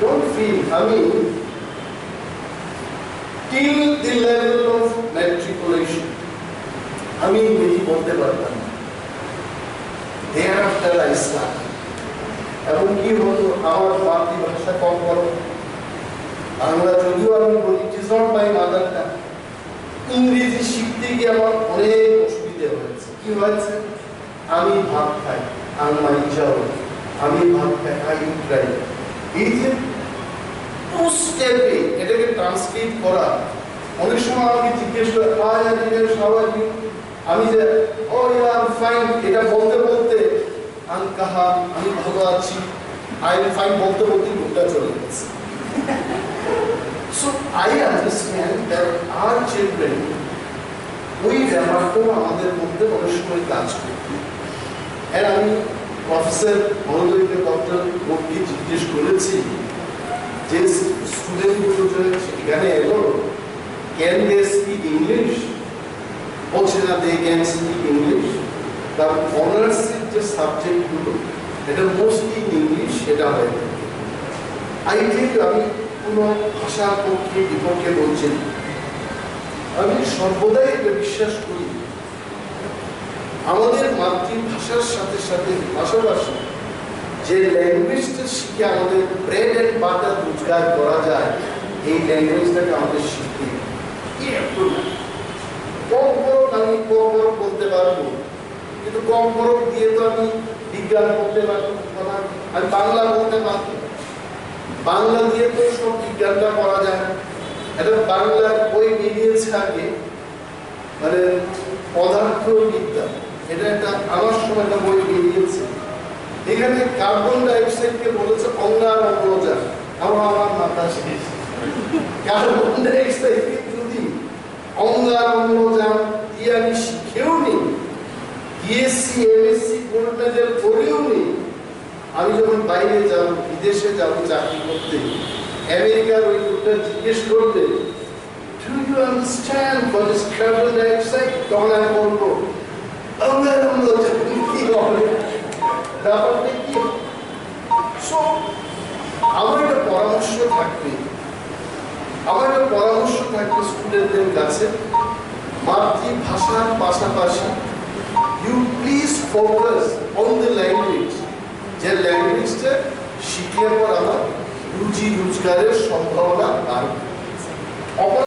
don't feel, I mean, till the level of matriculation. আমি ইংরেজি বলতে পারতাম দেয়ার আফটার আই এবং কি হতো আমার মাতৃভাষা কম করো বাংলা যদিও আমি বলি ইট ইজ নট মাই ইংরেজি শিখতে গিয়ে আমার অনেক অসুবিধে হয়েছে। কি হয়েছে? আমি ভাব খাই আমার ইচ্ছা আমি ভাব খাই আই ট্রাই এই যে স্টেপে এটাকে ট্রান্সলেট করা। অনেক সময় আমাকে জিজ্ঞেস করে আর ইউ হাউ আমি যে, ও ইয়া ফাইন এটা বলতে বলতে আমি কাহা, আমি ভালো আছি। আই এম ফাইন বলতে বলতে লোকটা চলে গেছে। So I understand that our children ওই ব্যাপারটাও আমাদের মধ্যে অনেক সময় কাজ করে। আর আমি প্রফেসর মহোদয়কে ডক্টর মোটকে জিজ্ঞেস করেছি যে স্টুডেন্টগুলো যে এখানে এলো। ক্যান দে স্পিক ইংলিশ বলছে না দে ক্যান স্পিক ইংলিশ তার অনার্সের যে সাবজেক্টগুলো এটা মোস্টলি ইংলিশ সেটা হয়। আই থিঙ্ক আমি কোনো ভাষার পক্ষে বিপক্ষে বলছি আমি সর্বদাই এটা বিশ্বাস করি। আমাদের মাতৃভাষার সাথে সাথে পাশাপাশি যে ল্যাঙ্গুয়েজটা শিখে আমাদের ব্রেড অ্যান্ড বাটার রোজগার করা যায়, এই ল্যাঙ্গুয়েজটাকে আমাদের শিখতে কম বড় আমি কম বড় বলতে পারব, কিন্তু কম বড় দিয়ে তো আমি বিজ্ঞান বলতে পারব না। আমি বাংলা বলতে পারব বাংলা দিয়ে তো সব বিজ্ঞানটা করা যায় না। একটা বাংলার বই বেরিয়েছে আগে মানে পদার্থ বিদ্যা এটা একটা আমার সময় একটা বই বেরিয়েছে এখানে কার্বন ডাইঅক্সাইডকে বলেছে অঙ্গার অম্লজান আমার আমার মাথা শেষ কার্বন ডাইঅক্সাইডকে যদি অঙ্গার অম্লজান দিয়ে আমি শিখেও নি বিএসসি এমএসসি মেডেল করেও নি, আমি যখন বাইরে যাব, বিদেশে যাব চাকরি করতে, আমেরিকার ওই লোকটা জিজ্ঞেস করবে Do you understand what is carbon dioxide? তখন আমি বলব আমরা আমরা কি হবে ব্যাপারটা কি? সো আমার একটা পরামর্শ থাকবে। আমার একটা পরামর্শ থাকবে স্টুডেন্টদের কাছে মাতৃভাষার পাশাপাশি you please focus on the language যে ল্যাঙ্গুয়েজটা শিখলে পর আমার রুজি রোজগারের সম্ভাবনা বাড়বে।